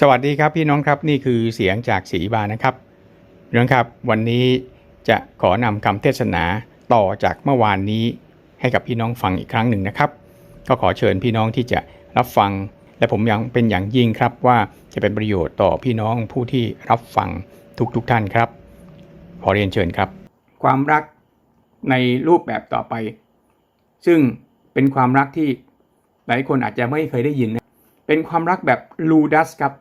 สวัสดีครับพี่น้องครับนี่คือเสียงจากศรีบานะครับพี่น้องครับวันนี้จะขอนำคำเทศนาต่อจากเมื่อวานนี้ให้กับพี่น้องฟังอีกครั้งหนึ่งนะครับ ก็ขอเชิญพี่น้องที่จะรับฟัง และผมยังเป็นอย่างยิ่งครับว่าจะเป็นประโยชน์ต่อพี่น้องผู้ที่รับฟังทุกๆทท่านครับ ขอเรียนเชิญครับ ความรักในรูปแบบต่อไป ซึ่งเป็นความรักที่หลายคนอาจจะไม่เคยได้ยินนะ เป็นความรักแบบลูดัสครับ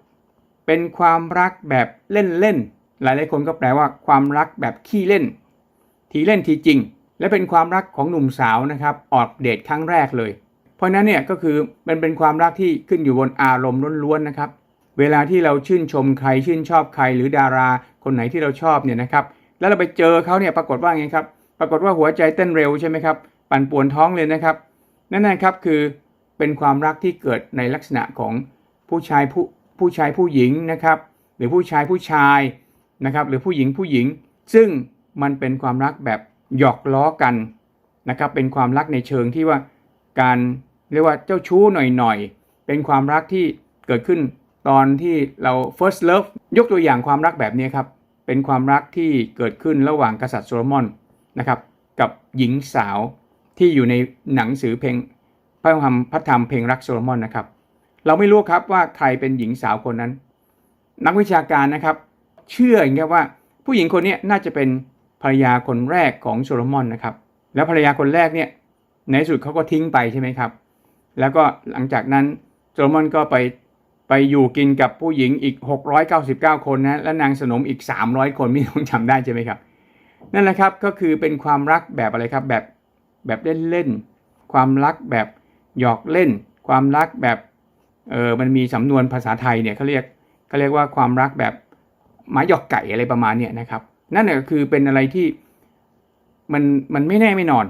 เป็นความรักแบบเล่นๆหลายๆคนก็แปลว่าความรักแบบขี้เล่น ทีเล่นทีจริง และเป็นความรักของหนุ่มสาวนะครับ ออกเดทครั้งแรกเลย เพราะฉะนั้นเนี่ยก็คือมันเป็นความรักที่ขึ้นอยู่บนอารมณ์ล้วนๆนะครับ เวลาที่เราชื่นชมใครชื่นชอบใครหรือดาราคนไหนที่เราชอบเนี่ยนะครับ แล้วเราไปเจอเขาเนี่ยปรากฏว่าไงครับ ปรากฏว่าหัวใจเต้นเร็วใช่ไหมครับ ปั่นป่วนท้องเลยนะครับ นั่นนะครับคือ เป็นความรักที่เกิดในลักษณะของผู้ชายผู้ผู้ชายผู้หญิงนะครับ หรือผู้ชายผู้ชายนะครับ หรือผู้หญิงผู้หญิง ซึ่งมันเป็นความรักแบบหยอกล้อกันนะครับ เป็นความรักในเชิงที่ว่าการเรียกว่าเจ้าชู้หน่อยๆ เป็นความรักที่เกิดขึ้นตอนที่เรา first love ยกตัวอย่างความรักแบบนี้ครับ เป็นความรักที่เกิดขึ้นระหว่างกษัตริย์โซโลมอนนะครับ กับหญิงสาวที่อยู่ในหนังสือเพลง พระธรรมพระธรรมเพลงรักโซโลมอนนะครับ เราไม่รู้ครับว่าใครเป็นหญิงสาวคนนั้น นักวิชาการนะครับ เชื่ออย่างเงี้ยว่าผู้หญิงคนนี้น่าจะเป็นภรรยาคนแรกของโซโลมอนนะครับ แล้วภรรยาคนแรกเนี่ยในสุดเขาก็ทิ้งไปใช่ไหมครับ แล้วก็หลังจากนั้นโซโลมอนก็ไปไปอยู่กินกับผู้หญิงอีก 699 คนนะและนางสนมอีก 300 คนไม่ต้องจำได้ใช่ไหมครับ นั่นแหละครับก็คือเป็นความรักแบบอะไรครับแบบแบบเล่นๆความรักแบบ หยอกเล่น ความรักแบบเออมันมีสำนวนภาษาไทยเนี่ยเขาเรียกเขาเรียกว่าความรักแบบหมาหยอกไก่อะไรประมาณเนี่ยนะครับนั่นก็คือเป็นอะไรที่มันมันไม่แน่ไม่นอน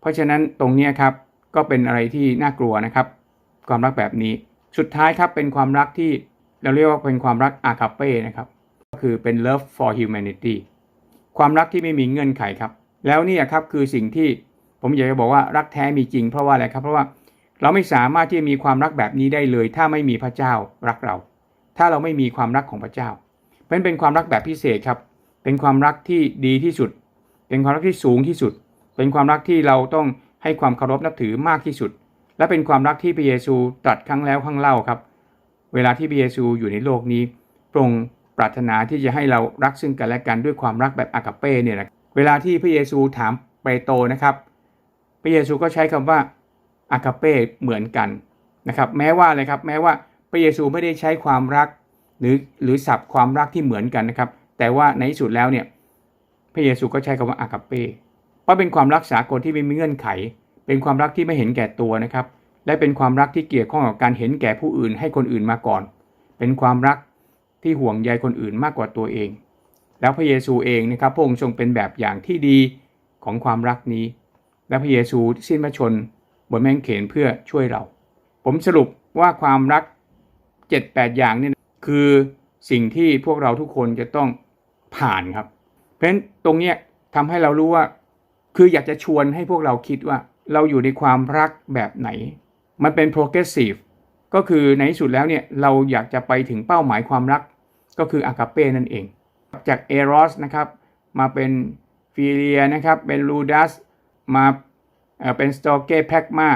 เพราะฉะนั้นตรงนี้ครับก็เป็นอะไรที่น่ากลัวนะครับ ความรักแบบนี้สุดท้ายครับเป็นความรักที่เราเรียกว่าเป็นความรักอาคาเป้นะครับก็คือเป็น love for humanity ความรักที่ไม่มีเงื่อนไขครับ แล้วนี่ครับคือสิ่งที่ผมอยากจะบอกว่ารักแท้มีจริงเพราะว่าอะไรครับเพราะว่า เราไม่สามารถที่จะมีความรักแบบนี้ได้เลย ถ้าไม่มีพระเจ้ารักเรา ถ้าเราไม่มีความรักของพระเจ้าเป็นเป็นความรักแบบพิเศษครับ เป็นความรักที่ดีที่สุด เป็นความรักที่สูงที่สุด เป็นความรักที่เราต้องให้ความเคารพนับถือมากที่สุด และเป็นความรักที่พระเยซูตรัสครั้งแล้วครั้งเล่าครับ เวลาที่พระเยซูอยู่ในโลกนี้พระองค์ปรารถนาที่จะให้เรารักซึ่งกันและกันด้วยความรักแบบอากาเป้เนี่ยนะเวลาที่พระเยซูถามเปโตรนะครับ พระเยซูก็ใช้คำว่า อากาเป้เหมือนกันนะครับแม้ว่าอะไรครับแม้ว่าพระเยซูไม่ได้ใช้ความรักหรือหรือศัพท์ความรักที่เหมือนกันนะครับ แต่ว่าในที่สุดแล้วเนี่ยพระเยซูก็ใช้คำว่าอากาเป้เพราะเป็นความรักษากลที่ไม่มีเงื่อนไข เป็นความรักที่ไม่เห็นแก่ตัวนะครับ และเป็นความรักที่เกี่ยวข้องกับการเห็นแก่ผู้อื่นให้คนอื่นมาก่อน เป็นความรักที่ห่วงใยคนอื่นมากกว่าตัวเอง แล้วพระเยซูเองนะครับพระองค์ทรงเป็นแบบอย่างที่ดีของความรักนี้ และพระเยซูสิ้นพระชน บนแมงเขนเพื่อช่วยเรา ผมสรุปว่าความรัก 7-8 อย่างนี่คือสิ่งที่พวกเราทุกคนจะต้องผ่านครับ เพราะฉะนั้นตรงเนี้ยทำให้เรารู้ว่า คืออยากจะชวนให้พวกเราคิดว่า เราอยู่ในความรักแบบไหน มันเป็น progressive ก็คือในที่สุดแล้วเนี่ยเราอยากจะไปถึงเป้าหมายความรัก ก็คืออากาเป้นั่นเอง จากเอรอสนะครับมาเป็นฟิเลียนะครับเป็นลูดัสมา เป็นสโตเก้แพคมา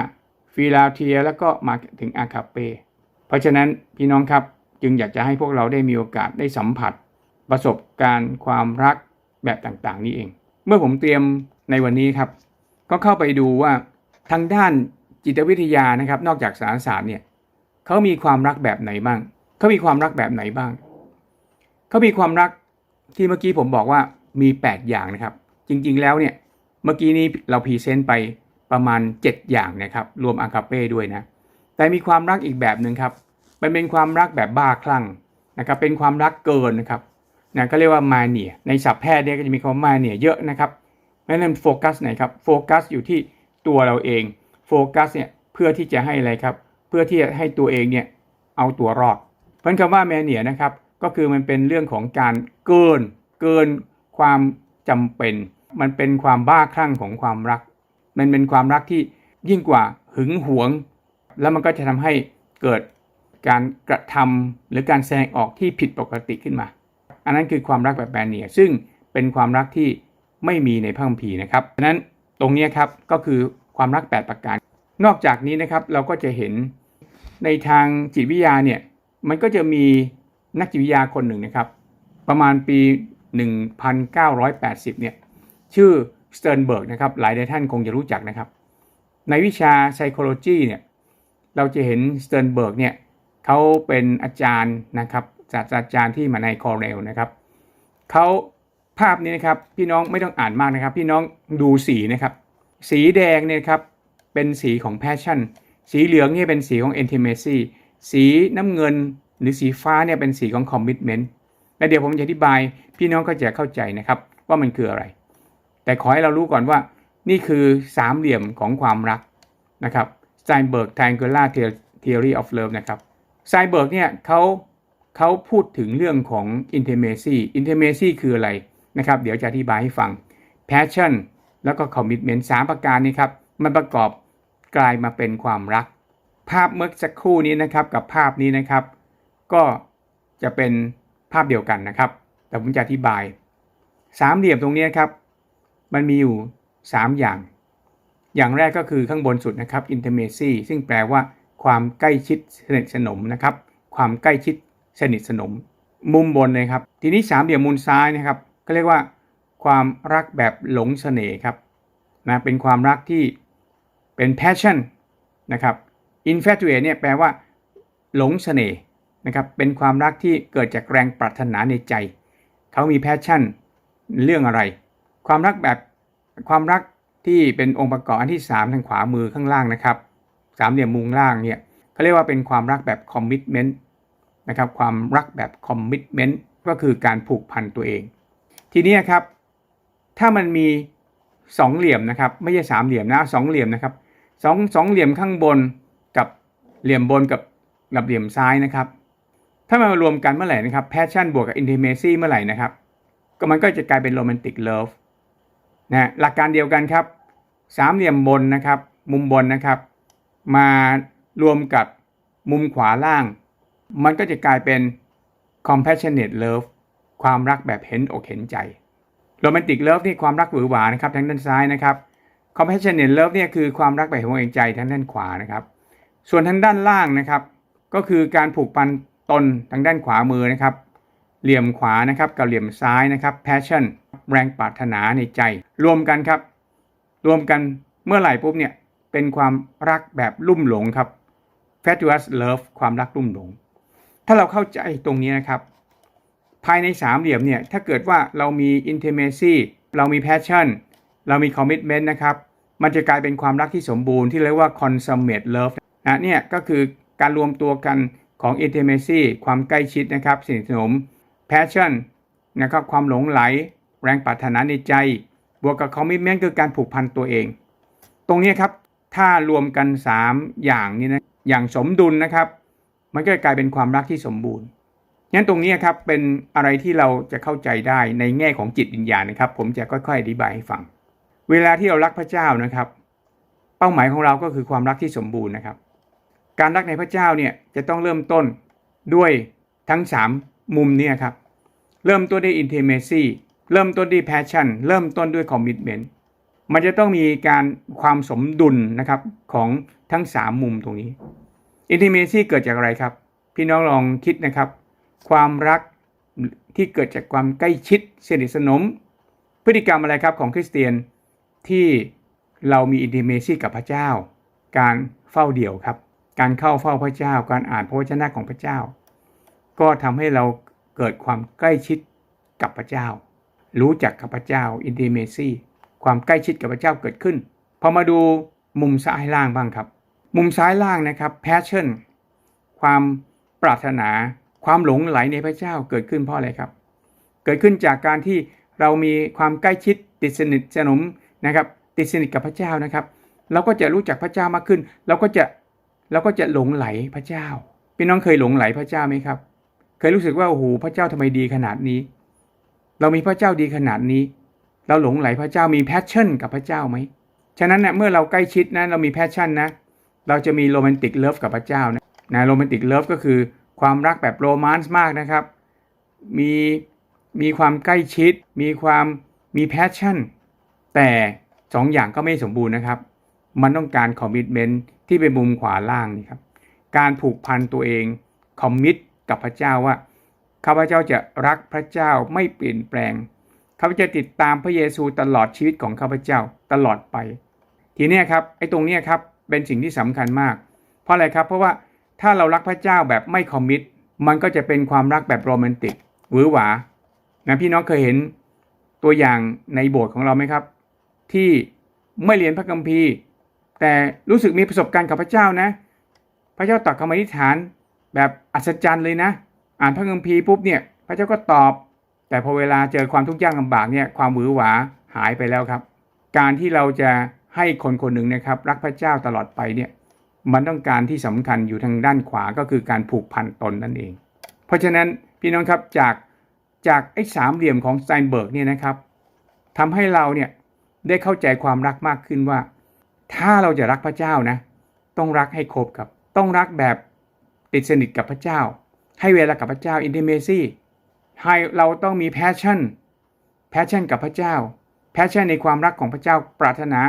ฟิลาเทีย แล้วก็มาถึงอาคาเป เพราะฉะนั้นพี่น้องครับจึงอยากจะให้พวกเราได้มีโอกาสได้สัมผัส ประสบการณ์ความรักแบบต่างๆ นี้เอง เมื่อผมเตรียมในวันนี้ครับ ก็เข้าไปดูว่าทางด้านจิตวิทยานะครับ นอกจากสารศาสตร์เนี่ยเขามีความรักแบบไหนบ้างเขามีความรักแบบไหนบ้างเขามีความรักที่เมื่อกี้ผมบอกว่ามี 8 อย่างนะครับ จริงๆแล้วเนี่ยเมื่อกี้นี้เราพรีเซนต์ไป ประมาณ 7 อย่างนะครับรวมอาคาเป้ด้วยนะแต่มีความรักอีกแบบหนึ่งครับมันเป็นความรักแบบบ้าคลั่งนะครับเป็นความรักเกินนะครับนะก็เรียกว่ามาเนียในศัพท์แพทย์เนี่ยก็จะมีคำว่ามาเนียเยอะนะครับเพราะฉะนั้นโฟกัสไหนครับโฟกัสอยู่ที่ตัวเราเองโฟกัสเนี่ยเพื่อที่จะให้อะไรครับ เพื่อที่จะให้ตัวเองเนี่ยเอาตัวรอดเพราะคำว่าแมเนียนะครับก็คือมันเป็นเรื่องของการเกิน เกินความจำเป็น มันเป็นความบ้าคลั่งของความรัก มันเป็นความรักที่ยิ่งกว่าหึงหวง แล้วมันก็จะทำให้เกิดการกระทำหรือการแสดงออกที่ผิดปกติขึ้นมา อันนั้นคือความรักแบบแบนเนียซึ่งเป็นความรักที่ไม่มีในพระคัมภีร์นะครับฉะนั้นตรงนี้ครับก็คือความรัก 8 ประการ นอกจากนี้นะครับเราก็จะเห็นในทางจิตวิทยาเนี่ยมันก็จะมีนักจิตวิทยาคนหนึ่งนะครับ ประมาณปี 1980 เนี่ยชื่อ สเต r ร์นเบิร์กนะครับหลายในท่านคงจะรู้จักนะครับ ในวิชา psychology เนี่ยเราจะเห็นสเต r ร์นเบิร์กเนี่ยเขาเป็นอาจารย์นะครับศาสตราจารย์ที่มาในคอร์เนลนะครับเขาภาพนี้นะครับพี่น้องไม่ต้องอ่านมากนะครับ พี่น้องดูสีนะครับ สีแดงเนี่ยครับเป็นสีของ passion สีเหลืองเนี่ยเป็นสีของ intimacy สีน้ำเงินหรือสีฟ้าเนี่ยเป็นสีของ commitment และเดี๋ยวผมจะอธิบายพี่น้องก็จะเข้าใจนะครับว่ามันคืออะไร แต่ขอให้เรารู้ก่อนว่า นี่คือสามเหลี่ยมของความรักนะครับ Steinberg Triangular Theory of Love นะครับ Steinberg เนี่ยเขาเขาพูดถึงเรื่องของ intimacy intimacy คืออะไรนะครับ เดี๋ยวจะอธิบายให้ฟัง passion แล้วก็ commitment สามประการนี้ครับ มันประกอบกลายมาเป็นความรัก ภาพเมื่อสักครู่นี้นะครับกับภาพนี้นะครับ ก็จะเป็นภาพเดียวกันนะครับ แต่ผมจะอธิบาย สามเหลี่ยมตรงนี้นครับ มันมีอยู่ 3 อย่าง อย่างแรกก็คือข้างบนสุดนะครับ intimacy ซึ่งแปลว่าความใกล้ชิดสนิทสนมนะครับ ความใกล้ชิดสนิทสนม มุมบนเลยครับ ทีนี้สามเหลี่ยมมุมซ้ายนะครับ ก็เรียกว่า ความรักแบบหลงเสน่ห์ครับนะเป็นความรักที่เป็น passion นะครับ infatuate เนี่ยแปลว่า หลงเสน่ห์นะครับเป็นความรักที่เกิดจากแรงปรารถนาในใจ เขามี passion เรื่องอะไร ความรักแบบความรักที่เป็นองค์ประกอบอันที่ 3 ทางขวามือข้างล่างนะครับสามเหลี่ยมมุมล่างเนี่ยเขาเรียกว่าเป็นความรักแบบ commitment นะครับความรักแบบ commitment ก็คือการผูกพันตัวเอง ทีนี้ครับ ถ้ามันมีสองเหลี่ยมนะครับ ไม่ใช่สามเหลี่ยมนะสองเหลี่ยมนะครับสองสองเหลี่ยมข้างบนกับเหลี่ยมบนกับกับเหลี่ยมซ้ายนะครับ ถ้ามันมารวมกันเมื่อไหร่นะครับ passion บวกกับ intimacy เมซี่เมื่อไหร่นะครับ ก็มันก็จะกลายเป็น romantic love นะหลักการเดียวกันครับสามเหลี่ยมบนนะครับ มุมบนนะครับ มารวมกับมุมขวาล่าง มันก็จะกลายเป็น compassionate love ความรักแบบเห็นอกเห็นใจ romantic love นี่ความรักหวือหวานะครับทางด้านซ้ายนะครับ compassionate love เนี่ยคือความรักแบบเห็นอกเห็นใจทางด้านขวานะครับ ส่วนทางด้านล่างนะครับ ก็คือการผูกพันตนทางด้านขวามือนะครับ เหลี่ยมขวานะครับกับเหลี่ยมซ้ายนะครับ passion แรงปรารถนาในใจ รวมกันครับ รวมกันเมื่อไหร่ปุ๊บเนี่ยเป็นความรักแบบลุ่มหลงครับ fatuous love ความรักลุ่มหลง ถ้าเราเข้าใจตรงนี้นะครับ ภายในสามเหลี่ยมเนี่ยถ้าเกิดว่าเรามี intimacy เรามี passion เรามี commitment นะครับ มันจะกลายเป็นความรักที่สมบูรณ์ที่เรียกว่า consummate love นะเนี่ยก็คือการรวมตัวกันของ intimacy ความใกล้ชิดนะครับสนิทสนม passion นะครับความหลงไหล แรงปรารถนาในใจ บวกกับ commitment คือการผูกพันตัวเอง ตรงนี้ครับ ถ้ารวมกัน 3 อย่างนี้นะอย่างสมดุลนะครับ มันก็จะกลายเป็นความรักที่สมบูรณ์งั้นตรงนี้ครับเป็นอะไรที่เราจะเข้าใจได้ในแง่ของจิตวิญญาณนะครับ ผมจะค่อยๆอธิบายให้ฟัง เวลาที่เรารักพระเจ้านะครับ เป้าหมายของเราก็คือความรักที่สมบูรณ์นะครับ การรักในพระเจ้าเนี่ยจะต้องเริ่มต้นด้วยทั้ง 3 มุมเนี่ยครับ เริ่มต้นด้วย intimacy เริ่มต้นด้วย passion เริ่มต้นด้วย commitment มันจะต้องมีการความสมดุลนะครับของทั้ง 3 มุมตรงนี้ intimacy เกิดจากอะไรครับ พี่น้องลองคิดนะครับ ความรักที่เกิดจากความใกล้ชิดสนิทสนม พฤติกรรมอะไรครับของคริสเตียนที่เรามี intimacy กับพระเจ้า การเฝ้าเดี่ยวครับ การเข้าเฝ้าพระเจ้า การอ่านพระวจนะของพระเจ้า ก็ทำให้เราเกิดความใกล้ชิดกับพระเจ้า รู้จักกับพระเจ้า intimacy ความใกล้ชิดกับพระเจ้าเกิดขึ้นพอมาดูมุมซ้ายล่างบ้างครับ มุมซ้ายล่างนะครับ passion ความปรารถนาความหลงไหลในพระเจ้าเกิดขึ้นเพราะอะไรครับ เกิดขึ้นจากการที่เรามีความใกล้ชิดติดสนิทสนมนะครับติดสนิทกับพระเจ้านะครับ เราก็จะรู้จักพระเจ้ามากขึ้น เราก็จะเราก็จะหลงไหลพระเจ้าพี่น้องเคยหลงไหลพระเจ้าไหมครับ เคยรู้สึกว่าโอ้โหพระเจ้าทำไมดีขนาดนี้ เรามีพระเจ้าดีขนาดนี้ เราหลงไหลพระเจ้ามีแพชชั่นกับพระเจ้าไหมฉะนั้นเนะเมื่อเราใกล้ชิดนะเรามีแพชชั่นนะเราจะมีโรแมนติกเลิฟกับพระเจ้านะนะโรแมนติกเลิฟก็คือความรักแบบโรแมนต์มากนะครับ มีมีความใกล้ชิด มีความมีแพชชั่น แต่สองอย่างก็ไม่สมบูรณ์นะครับ มันต้องการคอมมิชเมนต์ที่เป็นมุมขวาล่างนี่ครับ การผูกพันตัวเองคอมมิต กับพระเจ้าว่าข้าพเจ้าจะรักพระเจ้าไม่เปลี่ยนแปลงข้าพเจ้าติดตามพระเยซูตลอดชีวิตของข้าพเจ้าตลอดไป ทีนี้ครับไอ้ตรงนี้ครับเป็นสิ่งที่สำคัญมาก เพราะอะไรครับเพราะว่าถ้าเรารักพระเจ้าแบบไม่คอมมิตมันก็จะเป็นความรักแบบโรแมนติกหวือหวานะพี่น้องเคยเห็นตัวอย่างในโบสถ์ของเราไหมครับ ที่ไม่เรียนพระคัมภีร์ แต่รู้สึกมีประสบการณ์กับพระเจ้านะ พระเจ้าตอบคำอธิษฐาน แบบอัศจรรย์เลยนะ อ่านพระคัมภีร์ปุ๊บเนี่ย พระเจ้าก็ตอบ แต่พอเวลาเจอความทุกข์ยากลำบากเนี่ยความหวือหวาหายไปแล้วครับ การที่เราจะให้คนคนหนึ่งนะครับรักพระเจ้าตลอดไปเนี่ยมันต้องการที่สำคัญอยู่ทางด้านขวาก็คือการผูกพันตนนั่นเอง เพราะฉะนั้นพี่น้องครับจากจากไอ้สามเหลี่ยมของสไตน์เบิร์กเนี่ยนะครับทำให้เราเนี่ยได้เข้าใจความรักมากขึ้นว่า ถ้าเราจะรักพระเจ้านะ ต้องรักให้ครบครับ ต้องรักแบบ ติดสนิทกับพระเจ้า ให้เวลากับพระเจ้า intimacy ให้เราต้องมี passion passion กับพระเจ้า passion ในความรักของพระเจ้าปรารถนา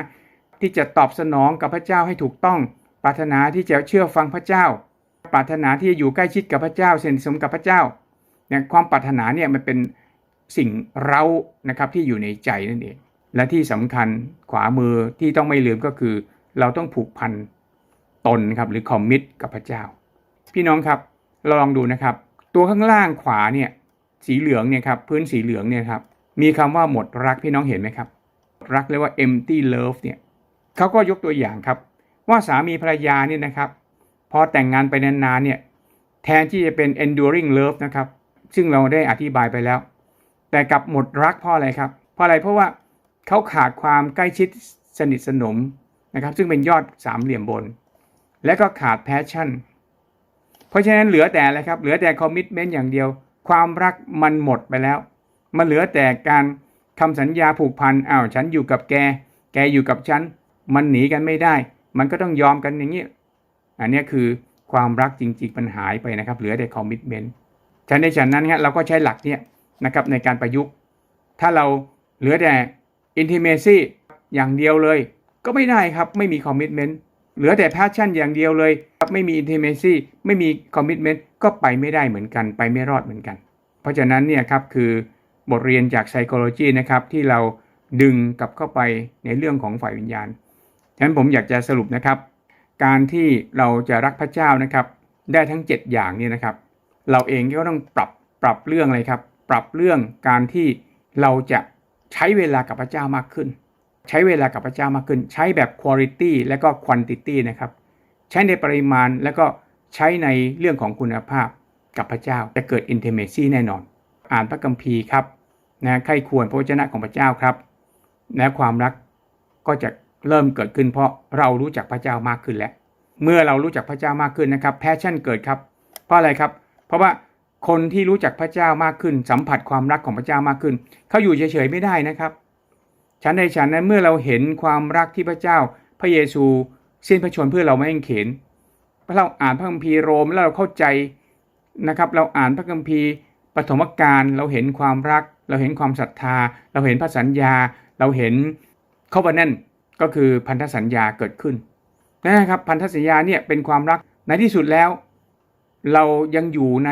ที่จะตอบสนองกับพระเจ้าให้ถูกต้อง ปรารถนาที่จะเชื่อฟังพระเจ้า ปรารถนาที่จะอยู่ใกล้ชิดกับพระเจ้าสนิทสมกับพระเจ้าเนี่ยความปรารถนาเนี่ยมันเป็นสิ่งเรานะครับที่อยู่ในใจนั่นเอง และที่สำคัญขวามือที่ต้องไม่ลืมก็คือ เราต้องผูกพันตนครับหรือคอมมิตกับพระเจ้า พี่น้องครับเราลองดูนะครับ ตัวข้างล่างขวาเนี่ยสีเหลืองเนี่ยครับพื้นสีเหลืองเนี่ยครับมีคำว่าหมดรักพี่น้องเห็นไหมครับ รักเรียกว่า empty love เนี่ยเขาก็ยกตัวอย่างครับ ว่าสามีภรรยาเนี่ยนะครับ พอแต่งงานไปนานๆเนี่ยแทนที่จะเป็น enduring love นะครับซึ่งเราได้อธิบายไปแล้ว แต่กับหมดรักเพราะอะไรครับ เพราะอะไรเพราะว่าเขาขาดความใกล้ชิดสนิทสนมนะครับ ซึ่งเป็นยอดสามเหลี่ยมบน และก็ขาดแพชชั่น เพราะฉะนั้นเหลือแต่อะไรครับ เหลือแต่คอมมิชเมนต์อย่างเดียว ความรักมันหมดไปแล้ว มันเหลือแต่การคำสัญญาผูกพันอ้าวฉันอยู่กับแก แกอยู่กับฉัน มันหนีกันไม่ได้ มันก็ต้องยอมกันอย่างนี้ อันนี้คือความรักจริงๆมันหายไปนะครับ เหลือแต่คอมมิชเมนต์ฉะนั้นในฉะนั้นเนี่ยเราก็ใช้หลักเนี่ยนะครับในการประยุกต์ ถ้าเราเหลือแต่ intimacy อย่างเดียวเลย ก็ไม่ได้ครับไม่มี commitment เหลือแต่ passion อย่างเดียวเลย ไม่มี intimacy ไม่มี commitment ก็ไปไม่ได้เหมือนกัน ไปไม่รอดเหมือนกัน เพราะฉะนั้นเนี่ยครับคือบทเรียนจาก psychology นะครับที่เราดึงกลับเข้าไปในเรื่องของฝ่ายวิญญาณฉะนั้นผมอยากจะสรุปนะครับ การที่เราจะรักพระเจ้านะครับ ได้ทั้ง 7 อย่างเนี่ยนะครับ เราเองก็ต้องปรับปรับเรื่องอะไรครับ ปรับเรื่องการที่เราจะใช้เวลากับพระเจ้ามากขึ้น ใช้เวลากับพระเจ้ามากขึ้น ใช้แบบ quality และก็ quantity นะครับ ใช้ในปริมาณและก็ใช้ในเรื่องของคุณภาพกับพระเจ้าจะเกิด intimacy แน่นอน อ่านพระคัมภีร์ครับนะใครควรพระวจนะของพระเจ้าครับ และความรักก็จะเริ่มเกิดขึ้น เพราะเรารู้จักพระเจ้ามากขึ้นแล้ว เมื่อเรารู้จักพระเจ้ามากขึ้นนะครับ passion เกิดครับ เพราะอะไรครับ เพราะว่าคนที่รู้จักพระเจ้ามากขึ้น สัมผัสความรักของพระเจ้ามากขึ้น เขาอยู่เฉยๆไม่ได้นะครับ ฉันในฉันนั้นเมื่อเราเห็นความรักที่พระเจ้า พระเยซูสิ้นพระชนเพื่อเราไม่ให้เข็นเราอ่านพระคัมภีร์โรมแล้วเราเข้าใจนะครับ เราอ่านพระคัมภีร์ปฐมกาลเราเห็นความรัก เราเห็นความศรัทธา เราเห็นพระสัญญา เราเห็นข้อบันนั่นก็คือพันธสัญญาเกิดขึ้นนะครับพันธสัญญาเนี่ยเป็นความรักในที่สุดแล้ว เรายังอยู่ใน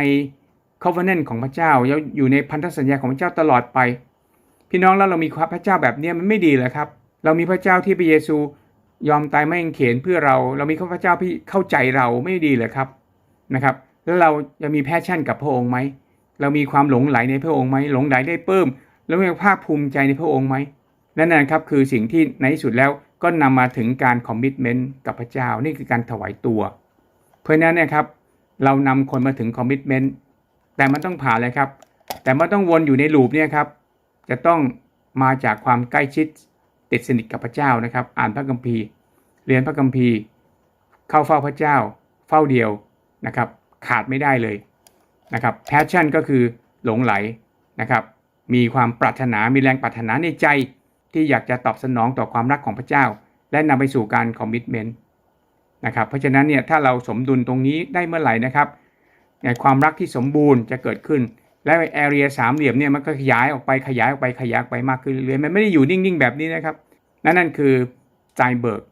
covenant ของพระเจ้ายังอยู่ในพันธสัญญาของพระเจ้าตลอดไป พี่น้องแล้วเรามีพระเจ้าแบบนี้มันไม่ดีเลยครับ เรามีพระเจ้าที่พระเยซูยอมตายไม่เข็นเพื่อเรา เรามีพระเจ้าที่เข้าใจเราไม่ดีเลยครับนะครับ แล้วเราจะมีแพชชั่นกับพระองค์ไหมเรามีความหลงไหลในพระองค์ไหมหลงไหลได้เพิ่มแล้วมีภาคภูมิใจในพระองค์ไหมนั่นนะครับคือสิ่งที่ในที่สุดแล้วก็นำมาถึงการคอมมิชเมนต์กับพระเจ้านี่คือการถวายตัว เพราะนั้นนะครับ เรานำคนมาถึงคอมมิชเมนต์แต่มันต้องผ่านเลยครับ แต่มันต้องวนอยู่ในลูปเนี่ยครับ จะต้องมาจากความใกล้ชิดติดสนิทกับพระเจ้านะครับ อ่านพระคัมภีร์ เรียนพระคัมภีร์ เข้าเฝ้าพระเจ้า เฝ้าเดียวนะครับ ขาดไม่ได้เลยนะครับแพชชั่นก็คือหลงไหลนะครับ มีความปรารถนา มีแรงปรารถนาในใจที่อยากจะตอบสนองต่อความรักของพระเจ้า และนำไปสู่การคอมมิชเมนต์นะครับเพราะฉะนั้นเนี่ยถ้าเราสมดุลตรงนี้ได้เมื่อไหร่นะครับความรักที่สมบูรณ์จะเกิดขึ้น และแอเรียสามเหลี่ยมเนี่ยมันก็ขยายออกไปขยายออกไปขยายไปมากขึ้นเรื่อยๆมันไม่ได้อยู่นิ่งๆแบบนี้นะครับนั่นนั่นคือไซเบิร์ก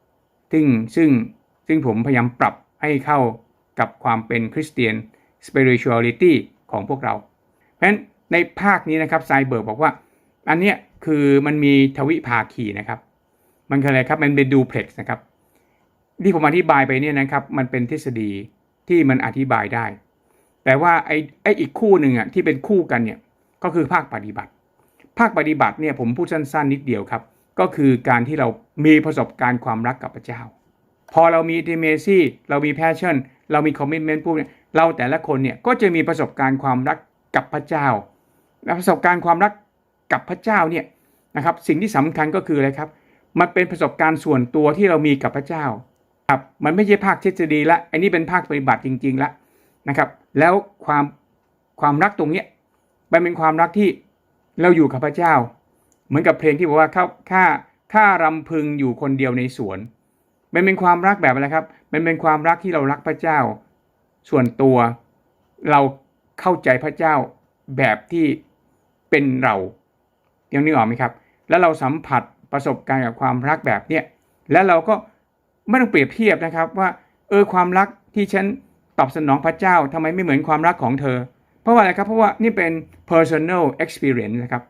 ซึ่งซึ่งซึ่งผมพยายามปรับให้เข้ากับความเป็นคริสเตียน spirituality ของพวกเรา เพราะฉะนั้นในภาคนี้นะครับไซเบิร์กบอกว่า อันเนี้ยคือมันมีทวิภาคีนะครับ มันคืออะไรครับ มันเป็นดูเพล็กซ์นะครับ ที่ผมอธิบายไปเนี่ยนะครับ มันเป็นทฤษฎีที่มันอธิบายได้ แต่ว่าไอ้ไอ้อีกคู่หนึ่งอะที่เป็นคู่กันเนี่ยก็คือภาคปฏิบัติ ภาคปฏิบัติเนี่ยผมพูดสั้นๆนิดเดียวครับ ก็คือการที่เรามีประสบการณ์ความรักกับพระเจ้า พอเรามี intimacy เรามี passion เรามี commitment พวกนี้เราแต่ละคนเนี่ยก็จะมีประสบการณ์ความรักกับพระเจ้าและประสบการณ์ความรักกับพระเจ้าเนี่ยนะครับสิ่งที่สำคัญก็คืออะไรครับ มันเป็นประสบการณ์ส่วนตัวที่เรามีกับพระเจ้าครับมันไม่ใช่ภาคทฤษฎีละอันนี้เป็นภาคปฏิบัติจริงๆละ นะครับ แล้วความความรักตรงเนี้ยมันเป็นความรักที่เราอยู่กับพระเจ้า เหมือนกับเพลงที่บอกว่าข้าข้าข้ารำพึงอยู่คนเดียวในสวน มันเป็นความรักแบบอะไรครับ มันเป็นความรักที่เรารักพระเจ้า ส่วนตัวเราเข้าใจพระเจ้าแบบที่เป็นเรายังนึกออกไหมครับ แล้วเราสัมผัสประสบการณ์กับความรักแบบเนี้ยแล้วเราก็ไม่ต้องเปรียบเทียบนะครับว่า เออความรักที่ฉัน ตอบสนองพระเจ้าทำไมไม่เหมือนความรักของเธอ เพราะว่าอะไรครับ เพราะว่านี่เป็น personal experience นะครับ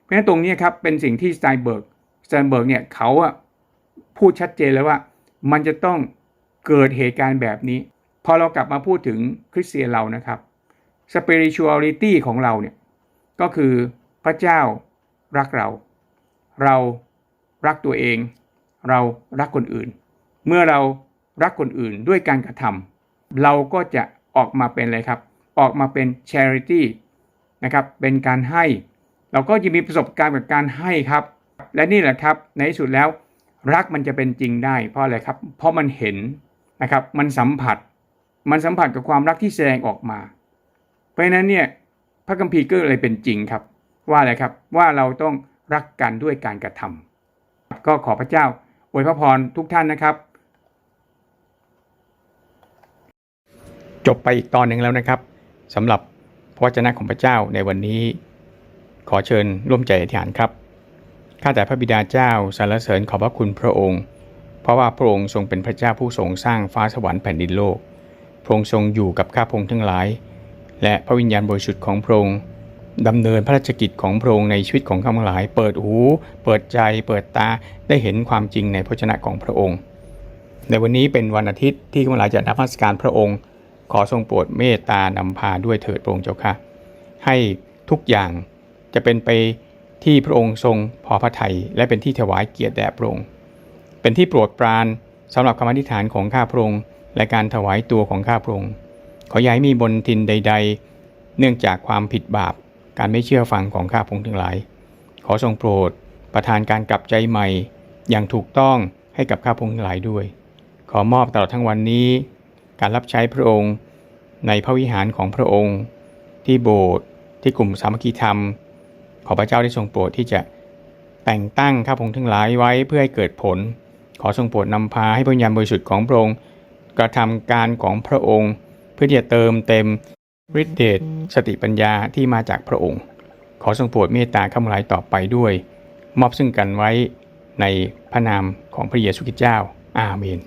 เพราะฉะนั้นตรงนี้ครับเป็นสิ่งที่สไตเบิร์กสไตเบิร์กเนี่ยเขาอะพูดชัดเจนเลยว่า มันจะต้องเกิดเหตุการณ์แบบนี้ พอเรากลับมาพูดถึงคริสเตียนเรานะครับ spirituality ของเราเนี่ยก็คือพระเจ้ารักเรา เรารักตัวเอง เรารักคนอื่น เมื่อเรารักคนอื่นด้วยการกระทำ เราก็จะออกมาเป็นอะไรครับ ออกมาเป็น charity นะครับเป็นการให้ เราก็จะมีประสบการณ์กับการให้ครับ และนี่แหละครับในที่สุดแล้วรักมันจะเป็นจริงได้เพราะอะไรครับ เพราะมันเห็นนะครับมันสัมผัส มันสัมผัสกับความรักที่แสดงออกมา เพราะฉะนั้นเนี่ยพระคัมภีร์ก็เลยเป็นจริงครับ ว่าอะไรครับว่าเราต้องรักกันด้วยการกระทำก็ขอพระเจ้าอวยพระพรทุกท่านนะครับ จบไปอีกตอนหนึ่งแล้วนะครับสำหรับพระวจนะของพระเจ้าในวันนี้ ขอเชิญร่วมใจอธิษฐานครับข้าแต่พระบิดาเจ้าสรรเสริญขอบพระคุณพระองค์ เพราะว่าพระองค์ทรงเป็นพระเจ้าผู้ทรงสร้างฟ้าสวรรค์แผ่นดินโลก พระองค์ทรงอยู่กับข้าพงทั้งหลาย และพระวิญญาณบริสุทธิ์ของพระองค์ดำเนินพระราชกิจของพระองค์ในชีวิตของข้าพทั้งหลาย เปิดหู เปิดใจ เปิดตาได้เห็นความจริงในพระวจนะของพระองค์ ในวันนี้เป็นวันอาทิตย์ที่ข้าพเจ้ายจะนมัสการพระองค์ ขอทรงโปรดเมตตานำพาด้วยเถิดพระองค์เจ้าค่ะ ให้ทุกอย่างจะเป็นไปที่พระองค์ทรงพอพระทัยและเป็นที่ถวายเกียรติแด่พระองค์ เป็นที่โปรดปรานสำหรับคำอธิษฐานของข้าพระองค์และการถวายตัวของข้าพระองค์ ขออย่าให้มีบนทินใด ๆ เนื่องจากความผิดบาปการไม่เชื่อฟังของข้าพระองค์ทั้งหลาย ขอทรงโปรดประทานการกลับใจใหม่ อย่างถูกต้องให้กับข้าพระองค์ทั้งหลายด้วย ขอมอบตลอดทั้งวันนี้ การรับใช้พระองค์ ในพระวิหารของพระองค์ ที่โบสถ์ที่กลุ่มสามัคคีธรรม ขอพระเจ้าได้ทรงโปรดที่จะแต่งตั้งข้าพงทั้งหลายไว้เพื่อให้เกิดผล ขอทรงโปรดนำพาให้พระญาณบริสุทธิ์ของพระองค์ กระทำการของพระองค์ เพื่อที่จะเติมเต็มฤทธิเดชสติปัญญาที่มาจากพระองค์ ขอทรงโปรดเมตตาข้าพงหลายต่อไปด้วย มอบซึ่งกันไว้ในพระนามของพระเยซูคริสต์เจ้า อาเมน